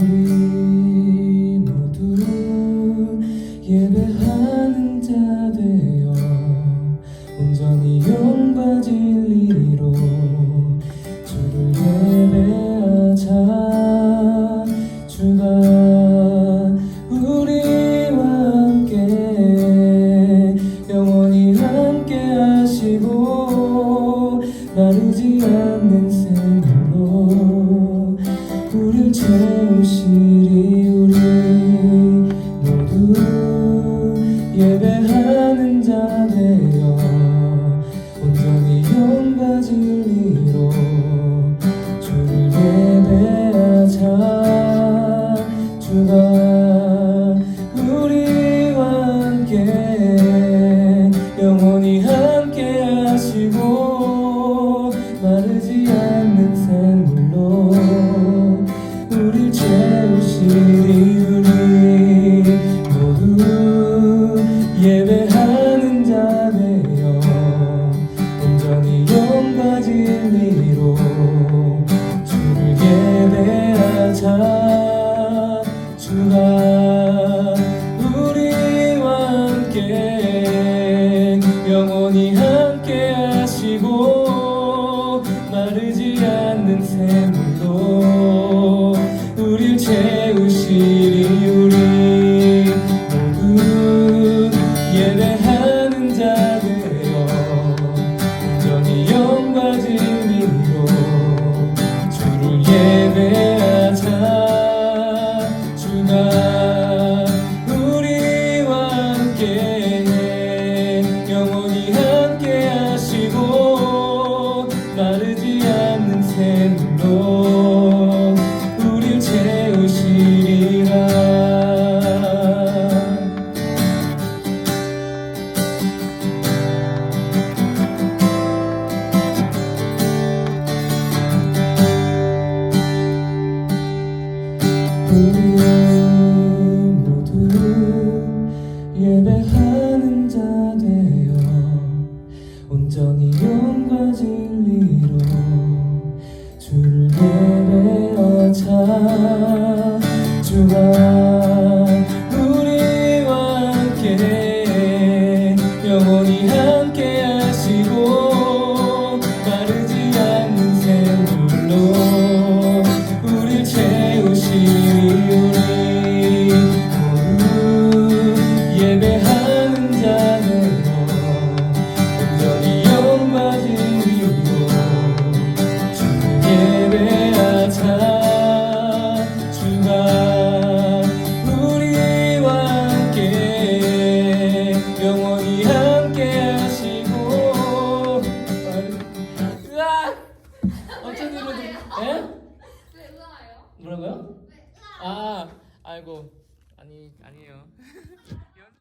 우리 모두 예배하는 자 되어 온전히 영과 진리로 예배하는 자 되어 온전히 영과 진리로 주를 예배하자. 주가 우리와 함께 영원히 함께 하시고 예배하는 자 되어 온전히 영과 진리로 주를 예배하자. 주가 우리와 함께 영원히 함께 하시고 마르지 않는 샘 영원히 온전히 영과 진리로 주를 예배하자. 주가 우리와 함께 영원히 함께 뭐라고요? 왜 의아? 아 아이고 아니 아니에요